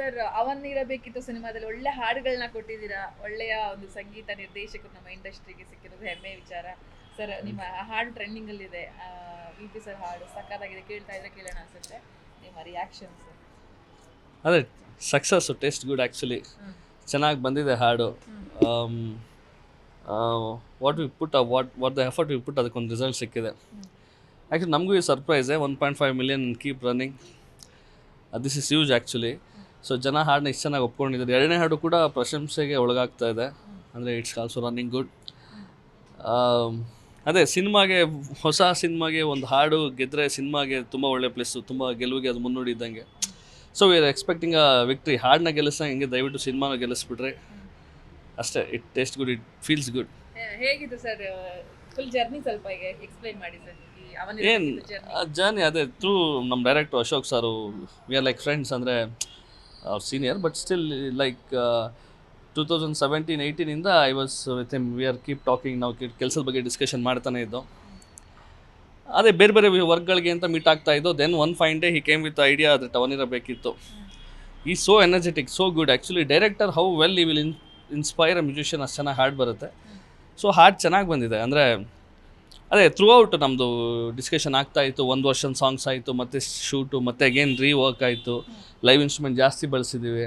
Sir ಅವನ್ ಇರಬೇಕಿತ್ತು ಸಿನಿಮಾದಲ್ಲಿ. ಒಳ್ಳೆ ಹಾಡುಗಳನ್ನ ಕೊಟ್ಟಿದ್ದೀರಾ? ಒಳ್ಳೆಯ ಒಂದು ಸಂಗೀತ ನಿರ್ದೇಶಕರು ನಮ್ಮ ಇಂಡಸ್ಟ್ರಿಗೆ ಸಿಕ್ಕಿರೋದು ಹೆಮ್ಮೆ ವಿಚಾರ. ಸರ್ ನಿಮ್ಮ ಹಾಡು ಟ್ರೆಂಡಿಂಗ್ ಅಲ್ಲಿ ಇದೆ ವಿ ಪಿ ಸರ್ ಹಾಡು ಸಕ್ಕತ್ತಾಗಿದೆ ಕೇಳ್ತಾ ಇದ್ರೆ ಕೇಳೋಣ ಅನ್ಸುತ್ತೆ. ನಿಮ್ಮ ರಿಯಾಕ್ಷನ್ಸ್ ಅದೇ ಸಕ್ಸಸ್ ಟೇಸ್ಟ್ ಗುಡ್ ಆ್ಯಕ್ಚುಲಿ ಚೆನ್ನಾಗಿ ಬಂದಿದೆ ಹಾಡು. What we put what what the effort we put ಅದಕ್ಕೊಂದು ರಿಸಲ್ಟ್ ಸಿಕ್ಕಿದೆ. ಆ್ಯಕ್ಚುಲಿ ನಮಗೂ ಈ ಸರ್ಪ್ರೈಸೇ one point five million keep running this is use actually so ಜನ ಹಾಡನ್ನ ಇಷ್ಟು ಚೆನ್ನಾಗಿ ಒಪ್ಕೊಂಡಿದ್ದಾರೆ. ಎರಡನೇ ಹಾಡು ಕೂಡ ಪ್ರಶಂಸೆಗೆ ಒಳಗಾಗ್ತಾ ಇದೆ. ಅಂದರೆ ಇಟ್ಸ್ ಆಲ್ಸೋ ರನ್ನಿಂಗ್ ಗುಡ್ ಅದೇ ಸಿನಿಮಾಗೆ ಹೊಸ ಸಿನಿಮಾಗೆ ಒಂದು ಹಾಡು ಗೆದ್ದರೆ ಸಿನಿಮಾಗೆ ತುಂಬ ಒಳ್ಳೆ ಪ್ಲೇಸು ತುಂಬ ಗೆಲುವಿಗೆ ಅದು ಮುನ್ನುಡಿ ಇದ್ದಂಗೆ. So we are expecting a victory ಹಾಡನ್ನ ಗೆಲ್ಲಿಸ ಹಿಂಗೆ ದಯವಿಟ್ಟು ಸಿನಿಮಾನ ಗೆಲ್ಲಿಸ್ಬಿಟ್ರೆ ಅಷ್ಟೇ. It taste good it feels good ಹೇಗಿದೆ ಸರ್ ಫುಲ್ ಜರ್ನಿ ಸ್ವಲ್ಪ ಎಕ್ಸ್ಪ್ಲೈನ್ ಮಾಡಿ ಸರ್ ಏನು ಜರ್ನಿ ಜರ್ನಿ ಅದೇ ತ್ರೂ ನಮ್ಮ director Ashok sir we are like friends ಅಂದರೆ ಅವ್ರ senior but still like two thousand seventeen ಏಯ್ಟೀನಿಂದ I was with M V R keep talking ನಾವು ಕೆಲಸದ ಬಗ್ಗೆ ಡಿಸ್ಕಷನ್ ಮಾಡ್ತಾನೆ ಇದ್ದೋ. ಅದೇ ಬೇರೆ ಬೇರೆ ವರ್ಕ್ಗಳಿಗೆ ಅಂತ ಮೀಟ್ ಆಗ್ತಾ ಇದ್ದೋ. Then one fine day he came with idea ಅದ್ರ ಇರಬೇಕಿತ್ತು ಈ so energetic so good actually director how well he will in inspire a musician ಅಷ್ಟು ಚೆನ್ನಾಗಿ ಹಾಡು ಬರುತ್ತೆ. ಸೊ ಹಾಡು ಚೆನ್ನಾಗಿ ಬಂದಿದೆ. ಅಂದರೆ ಅದೇ ಥ್ರೂ ಔಟ್ ನಮ್ಮದು ಡಿಸ್ಕಷನ್ ಆಗ್ತಾ ಇತ್ತು, ಒಂದು ವರ್ಷನ್ ಸಾಂಗ್ಸ್ ಆಯಿತು, ಮತ್ತು ಶೂಟು ಮತ್ತು ಅಗೇನ್ ರೀ ವರ್ಕ್ ಆಯಿತು ಲೈವ್ ಇನ್ಸ್ಟ್ರೂಮೆಂಟ್ ಜಾಸ್ತಿ ಬಳಸಿದ್ದೀವಿ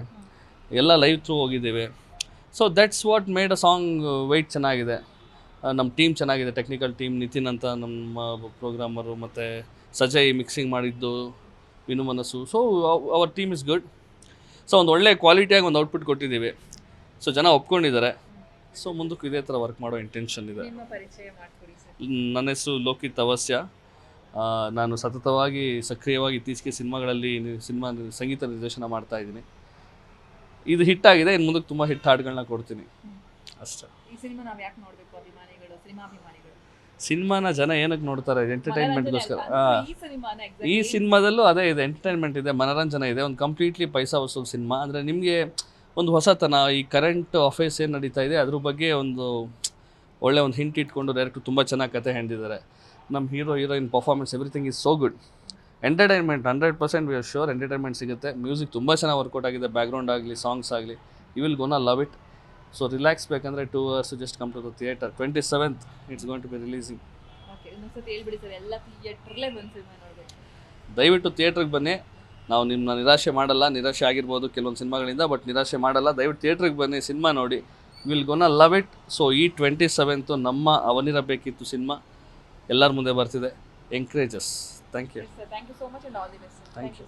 ಎಲ್ಲ ಲೈವ್ ಥ್ರೂ ಹೋಗಿದ್ದೀವಿ. So that's what made a song weight ಚೆನ್ನಾಗಿದೆ. ನಮ್ಮ ಟೀಮ್ ಚೆನ್ನಾಗಿದೆ ಟೆಕ್ನಿಕಲ್ ಟೀಮ್ ನಿತಿನ್ ಅಂತ ನಮ್ಮ ಪ್ರೋಗ್ರಾಮರು ಮತ್ತು ಸಜಯ್ ಮಿಕ್ಸಿಂಗ್ ಮಾಡಿದ್ದು, Vinu Manasu. So our team is good so ಒಂದು ಒಳ್ಳೆ ಕ್ವಾಲಿಟಿಯಾಗಿ ಒಂದು ಔಟ್ಪುಟ್ ಕೊಟ್ಟಿದ್ದೀವಿ. ಸೊ ಜನ ಒಪ್ಕೊಂಡಿದ್ದಾರೆ. ಸೊ ಮುಂದಕ್ಕೂ ಇದೇ ಥರ ವರ್ಕ್ ಮಾಡೋ ಇಂಟೆನ್ಷನ್ ಇದೆ. ನಿಮ್ಮ ಪರಿಚಯ ಮಾಡ್ಕೊಡಿ ಸರ್. ನನ್ನ ಹೆಸರು ಲೋಕಿತ್ ಅವಸ್ಯ ಆ, ನಾನು ಸತತವಾಗಿ ಸಕ್ರಿಯವಾಗಿ ಇತ್ತೀಚೆಗೆ ಸಿನಿಮಾಗಳಲ್ಲಿ ನಿ- ಸಿನಿಮಾ ನಿ- ಸಂಗೀತ ನಿರ್ದೇಶನ ಮಾಡ್ತಾ ಇದ್ದೀನಿ. ಇದು ಹಿಟ್ ಆಗಿದೆ ಇನ್ನು ಮುಂದಕ್ಕೆ ತುಂಬ ಹಿಟ್ ಹಾಡುಗಳನ್ನ ಕೊಡ್ತೀನಿ. ಅಷ್ಟೇ. ಈ ಸಿನಿಮಾ ನಾವ್ ಯಾಕೆ ನೋಡ್ಬೇಕು ಅಭಿಮಾನಿಗಳು ಸಿನಿಮಾ ಅಭಿಮಾನಿಗಳು ಸಿನಿಮಾನ ಜನ ಏನಕ್ಕೆ ನೋಡ್ತಾರೆ ಎಂಟರ್ಟೈನ್ಮೆಂಟ್ಗೋಸ್ಕರ ಈ ಸಿನಿಮಾನ ಈ ಸಿನಿಮಾದಲ್ಲೂ ಅದೇ ಇದೆ ಎಂಟರ್ಟೈನ್ಮೆಂಟ್ ಇದೆ ಮನೋರಂಜನೆ ಇದೆ ಒಂದು ಕಂಪ್ಲೀಟ್ಲಿ ಪೈಸಾ ವಸೂಲ್ ಸಿನಿಮಾ. ಅಂದರೆ ನಿಮಗೆ ಒಂದು ಹೊಸತನ ಈ ಕರೆಂಟ್ ಅಫೇರ್ಸ್ ಏನು ನಡೀತಾ ಇದೆ ಅದ್ರ ಬಗ್ಗೆ ಒಂದು ಒಳ್ಳೆ ಒಂದು ಹಿಂಟ್ ಇಟ್ಕೊಂಡು ಡೈರೆಕ್ಟ್ ತುಂಬ ಚೆನ್ನಾಗಿ ಕತೆ ಹೇಳಿದ್ದಾರೆ ನಮ್ಮ hero heroine performance everything is so good entertainment hundred percent we are sure entertainment ಸಿಗುತ್ತೆ. ಮ್ಯೂಸಿಕ್ ತುಂಬ ಚೆನ್ನಾಗಿ ವರ್ಕೌಟ್ ಆಗಿದೆ ಬ್ಯಾಕ್ಗ್ರೌಂಡ್ ಆಗಲಿ ಸಾಂಗ್ಸ್ ಆಗಲಿ. You will gonna love it so relax ಬೇಕಂದರೆ two hours just come to the theatre twenty seventh it's going to be releasing ದಯವಿಟ್ಟು ಥಿಯೇಟ್ರಿಗೆ ಬನ್ನಿ. ನಾವು ನಿಮ್ಮನ್ನ ನಿರಾಶೆ ಮಾಡಲ್ಲ ನಿರಾಶೆ ಆಗಿರ್ಬೋದು ಕೆಲವೊಂದು ಸಿನಿಮಾಗಳಿಂದ ಬಟ್ ನಿರಾಶೆ ಮಾಡಲ್ಲ. ದಯವಿಟ್ಟು ಥಿಯೇಟ್ರಿಗೆ ಬನ್ನಿ ಸಿನಿಮಾ ನೋಡಿ. Will gonna love it so ಈ ಟ್ವೆಂಟಿ ಸೆವೆಂತು ನಮ್ಮ ಅವನಿರಬೇಕಿತ್ತು ಸಿನಿಮಾ. ಎಲ್ಲರ ಮುಂದೆ ಬರ್ತಿದೆ. Encourages thank you thank you